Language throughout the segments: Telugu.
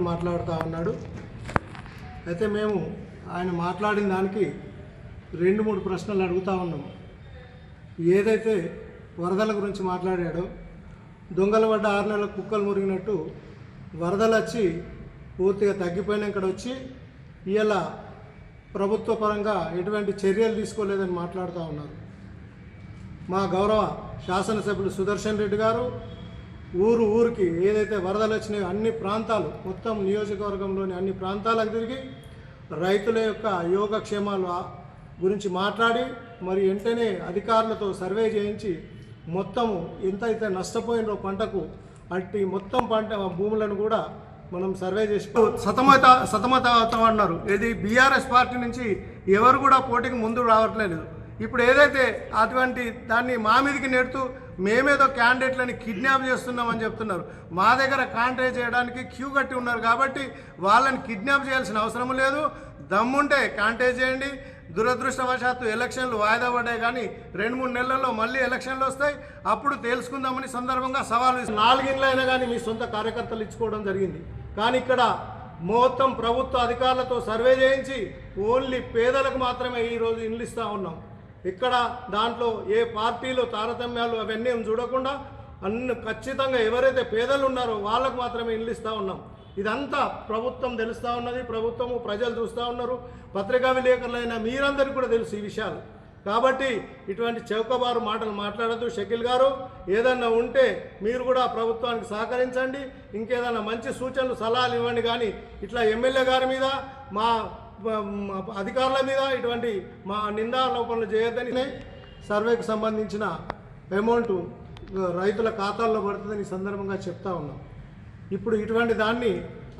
మాట్లాడుతూ ఉన్నాడు. అయితే మేము ఆయన మాట్లాడిన దానికి రెండు మూడు ప్రశ్నలు అడుగుతా ఉన్నాము ఏదైతే వరదల గురించి మాట్లాడాడో దొంగల పడ్డ ఆరు నెలల కుక్కలు మురిగినట్టు వరదలు వచ్చి పూర్తిగా తగ్గిపోయిన ఇక్కడ వచ్చి ఇవాళ ప్రభుత్వ పరంగా ఎటువంటి చర్యలు తీసుకోలేదని మాట్లాడుతూ ఉన్నారు. మా గౌరవ శాసనసభ్యులు సుదర్శన్ రెడ్డి గారు ఊరు ఊరికి ఏదైతే వరదలు వచ్చినాయో అన్ని ప్రాంతాలు మొత్తం నియోజకవర్గంలోని అన్ని ప్రాంతాలకు తిరిగి రైతుల యొక్క యోగక్షేమాలు గురించి మాట్లాడి మరి వెంటనే అధికారులతో సర్వే చేయించి మొత్తము ఎంతైతే నష్టపోయినో పంటకు అట్టి మొత్తం పంట భూములను కూడా మనం సర్వే చేసి సతమత సతమత అన్నారు ఇది బీఆర్ఎస్ పార్టీ నుంచి ఎవరు కూడా పోటీకి ముందు రావట్లేదు. ఇప్పుడు ఏదైతే అటువంటి దాన్ని మా మీదకి నెడుతూ మేమేదో క్యాండిడేట్లని కిడ్నాప్ చేస్తున్నామని చెప్తున్నారు. మా దగ్గర కాంట్రాక్ట్ చేయడానికి క్యూ కట్టి ఉన్నారు కాబట్టి వాళ్ళని కిడ్నాప్ చేయాల్సిన అవసరం లేదు. దమ్ముంటే కాంటాక్ట్ చేయండి. దురదృష్టవశాత్తు ఎలక్షన్లు వాయిదా పడ్డాయి కానీ రెండు మూడు నెలల్లో మళ్ళీ ఎలక్షన్లు వస్తాయి. అప్పుడు తేల్చుకుందామని సందర్భంగా సవాల్ నాలుగిండ్లైనా అయినా కానీ మీ సొంత కార్యకర్తలు ఇచ్చుకోవడం జరిగింది. కానీ ఇక్కడ మొత్తం ప్రభుత్వ అధికారులతో సర్వే చేయించి ఓన్లీ పేదలకు మాత్రమే ఈరోజు ఇండ్లు ఇస్తూ ఉన్నాం. ఇక్కడ దాంట్లో ఏ పార్టీలు తారతమ్యాలు అవన్నీ చూడకుండా అన్ని ఖచ్చితంగా ఎవరైతే పేదలు ఉన్నారో వాళ్ళకు మాత్రమే ఇల్లు ఇస్తూ ఉన్నాం. ఇదంతా ప్రభుత్వం తెలుస్తూ ఉన్నది ప్రభుత్వము ప్రజలు చూస్తూ ఉన్నారు. పత్రికా విలేకరులైన మీరందరికీ కూడా తెలుసు ఈ విషయాలు. కాబట్టి ఇటువంటి చౌకబారు మాటలు మాట్లాడద్దు. షకిల్ గారు ఏదన్నా ఉంటే మీరు కూడా ప్రభుత్వానికి సహకరించండి. ఇంకేదన్నా మంచి సూచనలు సలహాలు ఇవ్వండి కానీ ఇట్లా ఎమ్మెల్యే గారి మీద మా అధికారుల మీద ఇటువంటి మా నిందారోపణలు చేయొద్దని సర్వేకి సంబంధించిన అమౌంట్ రైతుల ఖాతాల్లో పడుతుందని సందర్భంగా చెప్తా ఉన్నాం. ఇప్పుడు ఇటువంటి దాన్ని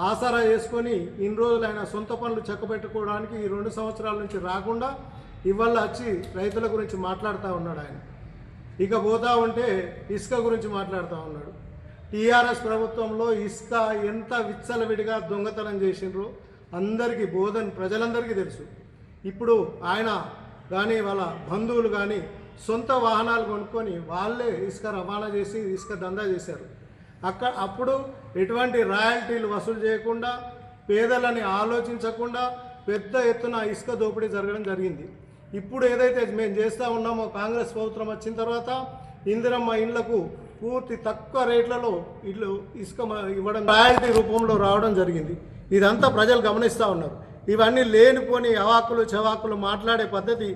ఆసరా చేసుకొని ఇన్ని రోజులు ఆయన సొంత పనులు చెక్కబెట్టుకోవడానికి ఈ రెండు సంవత్సరాల నుంచి రాకుండా ఇవాళ వచ్చి రైతుల గురించి మాట్లాడుతూ ఉన్నాడు ఆయన. ఇక పోతా ఉంటే ఇసుక గురించి మాట్లాడుతూ ఉన్నాడు. టీఆర్ఎస్ ప్రభుత్వంలో ఇసుక ఎంత విచ్చలవిడిగా దొంగతనం చేసిండ్రో అందరికీ బోధన్ ప్రజలందరికీ తెలుసు. ఇప్పుడు ఆయన కానీ వాళ్ళ బంధువులు కానీ సొంత వాహనాలు కొనుక్కొని వాళ్ళే ఇసుక రవాణా చేసి ఇసుక దందా చేశారు. అక్కడ అప్పుడు ఎటువంటి రాయల్టీలు వసూలు చేయకుండా పేదలని ఆలోచించకుండా పెద్ద ఎత్తున ఇసుక దోపిడీ జరగడం జరిగింది. ఇప్పుడు ఏదైతే మేము చేస్తూ ఉన్నామో కాంగ్రెస్ ప్రభుత్వం వచ్చిన తర్వాత ఇందిరమ్మ ఇండ్లకు పూర్తి తక్కువ రేట్లలో ఇల్లు ఇసుక ఇవ్వడం రాయల్టీ రూపంలో రావడం జరిగింది. ఇదంతా ప్రజలు గమనిస్తూ ఉన్నారు. ఇవన్నీ లేనిపోని అవాకులు చవాకులు మాట్లాడే పద్ధతి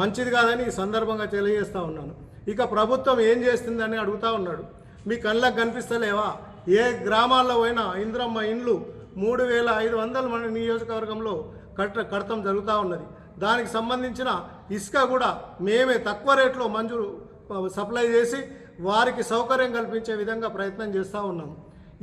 మంచిది కాదని ఈ సందర్భంగా తెలియజేస్తూ ఉన్నాను. ఇక ప్రభుత్వం ఏం చేస్తుందని అడుగుతా ఉన్నాడు. మీ కళ్ళకు కనిపిస్తలేవా? ఏ గ్రామాల్లో పోయినా ఇంద్రమ్మ ఇండ్లు మూడు వేల ఐదు వందల మంది నియోజకవర్గంలో కట్ట కడతం జరుగుతూ ఉన్నది. దానికి సంబంధించిన ఇసుక కూడా మేమే తక్కువ రేట్లో మంజూరు సప్లై చేసి వారికి సౌకర్యం కల్పించే విధంగా ప్రయత్నం చేస్తూ ఉన్నాము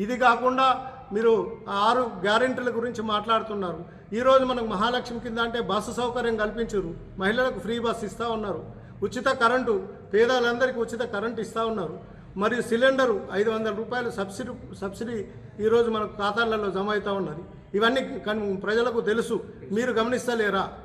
ఇది కాకుండా మీరు ఆరు గ్యారెంటీల గురించి మాట్లాడుతున్నారు. ఈరోజు మనకు మహాలక్ష్మి కింద అంటే బస్సు సౌకర్యం కల్పించారు. మహిళలకు ఫ్రీ బస్సు ఇస్తూ ఉన్నారు. ఉచిత కరెంటు పేదలందరికీ ఉచిత కరెంటు ఇస్తూ ఉన్నారు. మరియు సిలిండరు ఐదు వందల రూపాయలు సబ్సిడీ సబ్సిడీ ఈరోజు మనకు ఖాతాలలో జమ అవుతూ ఉన్నది. ఇవన్నీ కన్- ప్రజలకు తెలుసు. మీరు గమనిస్తలేరా?